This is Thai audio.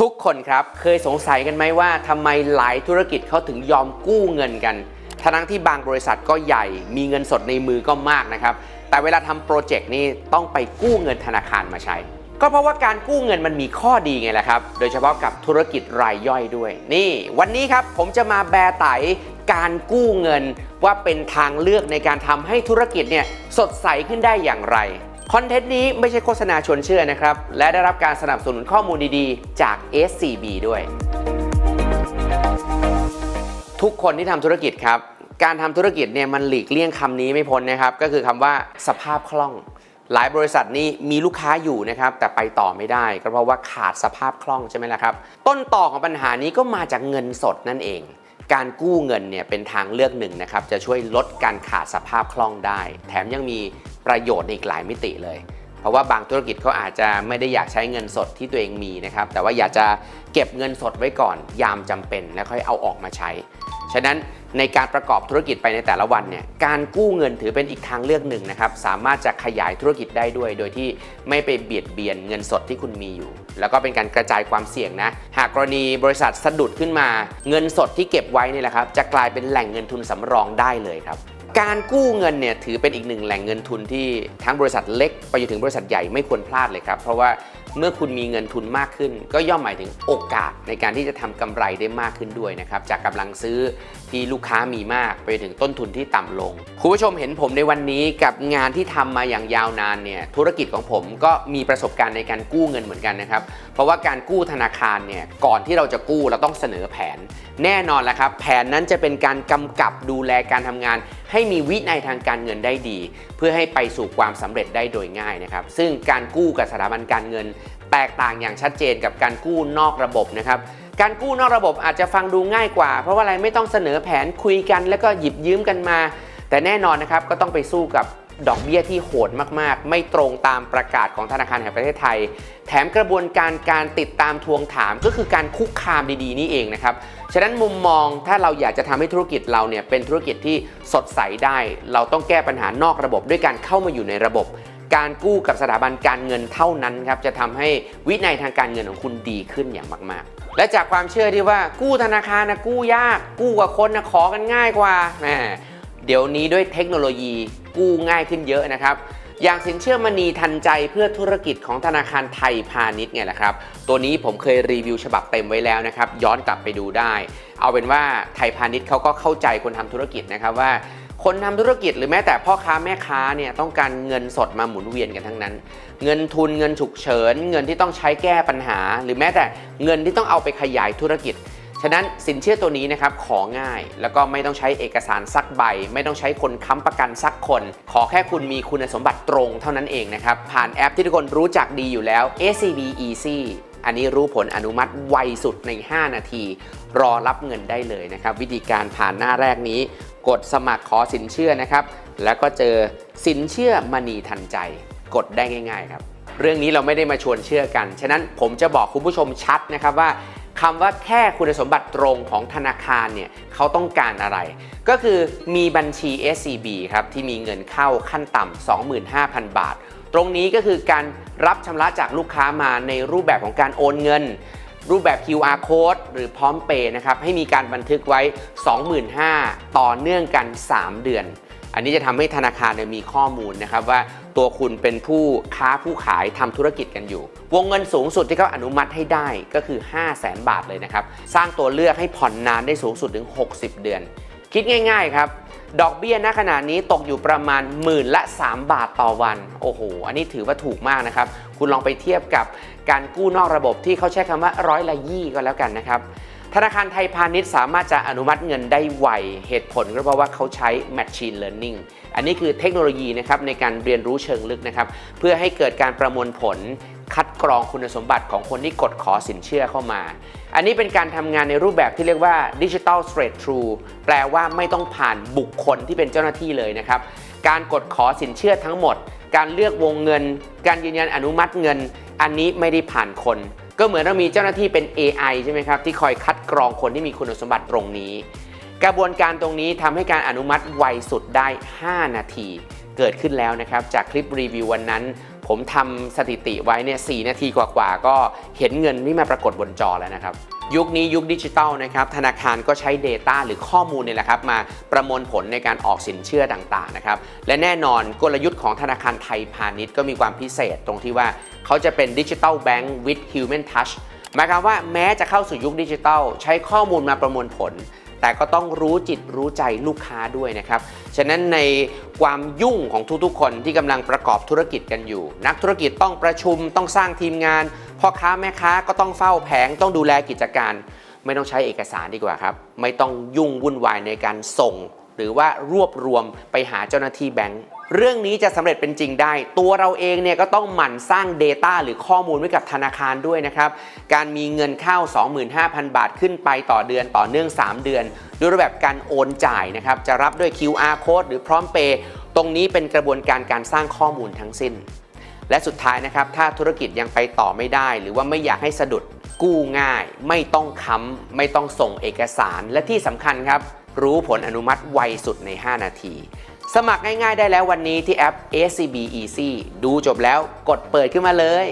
ทุกคนครับเคยสงสัยกันไหมว่าทำไมหลายธุรกิจเขาถึงยอมกู้เงินกัน ทั้งที่บางบริษัทก็ใหญ่ มีเงินสดในมือก็มากนะครับ แต่เวลาทำโปรเจกต์นี่ต้องไปกู้เงินธนาคารมาใช้ ก็เพราะว่าการกู้เงินมันมีข้อดีไงแหละครับ โดยเฉพาะกับธุรกิจรายย่อยด้วย นี่ วันนี้ครับผมจะมาแบร์ไตการกู้เงินว่าเป็นทางเลือกในการทำให้ธุรกิจเนี่ยสดใสขึ้นได้อย่างไร คอนเทนต์นี้ไม่ใช่โฆษณาชวนเชื่อนะครับ และได้รับการสนับสนุนข้อมูลดีๆ จาก SCB ด้วย ทุกคนที่ทำธุรกิจครับ การทำธุรกิจเนี่ยมันหลีกเลี่ยงคำนี้ไม่พ้นนะครับ ก็คือคำว่าสภาพคล่อง หลายบริษัทนี้มีลูกค้าอยู่นะครับ แต่ไปต่อไม่ได้ ก็เพราะว่าขาดสภาพคล่องใช่ไหมล่ะครับ ต้นต่อของปัญหานี้ก็มาจากเงินสดนั่นเองการกู้เงินเนี่ยเป็นทางเลือกหนึ่งนะครับจะช่วยลดการขาดสภาพคล่องได้ แถมยังมี ประโยชน์ในอีกหลายมิติเลย เพราะว่าบางธุรกิจเขาอาจจะไม่ได้อยากใช้เงินสดที่ตัวเองมีนะครับแต่ว่าอยากจะเก็บเงินสดไว้ก่อน ยามจำเป็นแล้วค่อยเอาออกมาใช้ ฉะนั้นในการประกอบธุรกิจไปในแต่ละวันเนี่ยการกู้เงินถือเป็นอีกทางเลือกหนึ่งนะครับสามารถจะขยายธุรกิจได้ด้วย โดยที่ไม่ไปเบียดเบียนเงินสดที่คุณมีอยู่ แล้วก็เป็นการกระจายความเสี่ยงนะ หากกรณีบริษัทสะดุดขึ้นมา เงินสดที่เก็บไว้นี่แหละครับจะกลายเป็นแหล่งเงินทุนสำรองได้เลยครับ การกู้เงินเนี่ยถือเป็นอีกหนึ่งแหล่งเงินทุนที่ทั้งบริษัทเล็กไปจนถึงบริษัทใหญ่ไม่ควรพลาดเลยครับ เพราะว่า เมื่อคุณมีเงินทุนมากขึ้น ก็ย่อมหมายถึงโอกาสในการที่จะทำกำไรได้มากขึ้นด้วยนะครับจากกำลังซื้อที่ลูกค้ามีมากไปถึงต้นทุนที่ต่ำลงคุณผู้ชมเห็นผมในวันนี้กับงานที่ทำมาอย่างยาวนานเนี่ยธุรกิจของผมก็มีประสบการณ์ในการกู้เงินเหมือนกันนะครับเพราะว่าการกู้ธนาคารเนี่ยก่อนที่เราจะกู้เราต้องเสนอแผน แน่นอนแหละครับแผนนั้นจะเป็นการกำกับดูแลการทำงาน ให้มีวินัยทางการเงินได้ดี เพื่อให้ไปสู่ความสำเร็จได้โดยง่ายนะครับซึ่งการกู้กับสถาบันการเงิน แตกต่างอย่างชัดเจนกับการกู้นอกระบบนะครับการกู้นอกระบบอาจจะฟังดูง่ายกว่า เพราะว่าอะไรไม่ต้องเสนอแผนคุยกัน แล้วก็หยิบยืมกันมา แต่แน่นอนนะครับก็ต้องไปสู้กับดอกเบี้ยที่โหดมากๆ ไม่ตรงตามประกาศของธนาคารแห่งประเทศไทย แถมกระบวนการการติดตามทวงถามก็คือการคุกคามดีๆ นี่เองนะครับ ฉะนั้นมุมมองถ้าเราอยากจะทำให้ธุรกิจเราเนี่ยเป็นธุรกิจที่สดใสได้ เราต้องแก้ปัญหานอกระบบด้วยการเข้ามาอยู่ในระบบ การกู้กับสถาบันการเงินเท่านั้นครับจะทำให้วินัยทางการเงินของคุณดีขึ้นอย่างมาก ๆ และจากความเชื่อที่ว่ากู้ธนาคารนะกู้ยาก กู้กับคนนะขอกันง่ายกว่าแหมเดี๋ยวนี้ด้วยเทคโนโลยีกู้ง่ายขึ้นเยอะนะครับอย่างสินเชื่อมณีทันใจเพื่อธุรกิจของธนาคารไทยพาณิชย์เนี่ยแหละครับ ตัวนี้ผมเคยรีวิวฉบับเต็มไว้แล้วนะครับ ย้อนกลับไปดูได้ เอาเป็นว่าไทยพาณิชย์เขาก็เข้าใจคนทำธุรกิจนะครับว่า คนทำธุรกิจหรือแม้แต่พ่อค้าแม่ค้าเนี่ยต้องการเงินสดมาหมุนเวียนกันทั้งนั้น เงินทุนเงินฉุกเฉิน เงินที่ต้องใช้แก้ปัญหา หรือแม้แต่เงินที่ต้องเอาไปขยายธุรกิจ ฉะนั้นสินเชื่อตัวนี้นะครับของง่ายแล้วก็ไม่ต้องใช้เอกสารสักใบ ไม่ต้องใช้คนค้ำประกันสักคน ขอแค่คุณมีคุณสมบัติตรงเท่านั้นเองนะครับผ่านแอปที่ทุกคนรู้จักดีอยู่แล้ว SCB Easy อันนี้รู้ผลอนุมัติไวสุดใน 5 นาที รอรับเงินได้เลยนะครับ วิธีการผ่านหน้าแรกนี้ กดสมัครขอสินเชื่อนะครับ แล้วก็เจอสินเชื่อมณีทันใจ กดได้ง่าย ๆ ครับ เรื่องนี้เราไม่ได้มาชวนเชื่อกัน ฉะนั้นผมจะบอกคุณผู้ชมชัดนะครับว่าคำว่าแค่คุณสมบัติตรงของธนาคารเนี่ยเขาต้องการอะไร ก็คือมีบัญชี SCB ครับที่มีเงินเข้าขั้นต่ำ25,000 บาท ตรงนี้ก็คือการรับชำระจากลูกค้ามาในรูปแบบของการโอนเงิน รูปแบบ QR code หรือพร้อมเปย์นะครับให้มีการบันทึกไว้ 25,000ต่อเนื่องกัน 3 เดือน อันนี้จะทำให้ธนาคารมีข้อมูลนะครับว่าตัวคุณเป็นผู้ค้าผู้ขายทำธุรกิจกันอยู่ วงเงินสูงสุดที่เขาอนุมัติให้ได้ก็คือ 5 0 0แสนบาทเลยนะครับ สร้างตัวเลือกให้ผ่อนนานได้สูงสุดถึง 60 เดือน คิดง่ายๆครับ ดอกเบี้ยณขณะนี้ตกอยู่ประมาณหมื่นละ 3 บาทต่อวัน โอ้โห อันนี้ถือว่าถูกมากนะครับ คุณลองไปเทียบกับการกู้นอกระบบที่เขาใช้คำว่าร้อยละยี่ก็แล้วกันนะครับธนาคารไทยพาณิชย์สามารถจะอนุมัติเงินได้ไว เหตุผลก็เพราะว่าเขาใช้ Machine Learning อันนี้คือเทคโนโลยีนะครับในการเรียนรู้เชิงลึกนะครับ เพื่อให้เกิดการประมวลผล คัดกรองคุณสมบัติของคนที่กดขอสินเชื่อเข้ามา อันนี้เป็นการทำงานในรูปแบบที่เรียกว่า Digital Straight Through แปลว่าไม่ต้องผ่านบุคคลที่เป็นเจ้าหน้าที่เลยนะครับ การกดขอสินเชื่อทั้งหมด การเลือกวงเงิน การยืนยันอนุมัติเงิน อันนี้ไม่ได้ผ่านคน ก็เหมือนเรามีเจ้าหน้าที่เป็น AI ใช่ไหมครับที่คอยคัดกรองคนที่มีคุณสมบัติตรงนี้ กระบวนการตรงนี้ทำให้การอนุมัติไวสุดได้ 5 นาที เกิดขึ้นแล้วนะครับจากคลิปรีวิววันนั้น ผมทำสถิติไว้เนี่ยสนาทีกว่าๆ ก็เห็นเงินนี่มาปรากฏบนจอแล้วนะครับ ยุคนี้ยุคดิจิทัลนะครับธนาคารก็ใช้ Data หรือข้อมูลเนี่ยแหละครับมาประมวลผลในการออกสินเชื่อต่างๆนะครับและแน่นอนกลยุทธ์ของธนาคารไทยพาณิชย์ก็มีความพิเศษตรงที่ว่าเขาจะเป็นดิจิทัลแบงก์ with human touch หมายความว่าแม้จะเข้าสู่ยุคดิจิทัลใช้ข้อมูลมาประมวลผล แต่ก็ต้องรู้จิตรู้ใจลูกค้าด้วยนะครับ ฉะนั้นในความยุ่งของทุกๆ คนที่กำลังประกอบธุรกิจกันอยู่ นักธุรกิจต้องประชุมต้องสร้างทีมงานพ่อค้าแม่ค้าก็ต้องเฝ้าแผงต้องดูแลกิจการ ไม่ต้องใช้เอกสารดีกว่าครับไม่ต้องยุ่งวุ่นวายในการส่ง หรือว่ารวบรวมไปหาเจ้าหน้าที่แบงก์ เรื่องนี้จะสำเร็จเป็นจริงได้ ตัวเราเองเนี่ยก็ต้องหมั่นสร้าง Data หรือข้อมูลไว้กับธนาคารด้วยนะครับ การมีเงินเข้า 25,000 บาทขึ้นไปต่อเดือนต่อเนื่อง 3 เดือน ด้วยรูปแบบการโอนจ่ายนะครับ จะรับด้วย QR code หรือพร้อมเปย์ตรงนี้เป็นกระบวนการการสร้างข้อมูลทั้งสิ้น และสุดท้ายนะครับ ถ้าธุรกิจยังไปต่อไม่ได้ หรือว่าไม่อยากให้สะดุดกู้ง่าย ไม่ต้องค้ำไม่ต้องส่งเอกสาร และที่สำคัญครับรู้ผลอนุมัติไวสุดใน 5 นาที สมัครง่ายๆได้แล้ววันนี้ที่แอป SCB Easy ดูจบแล้วกดเปิดขึ้นมาเลย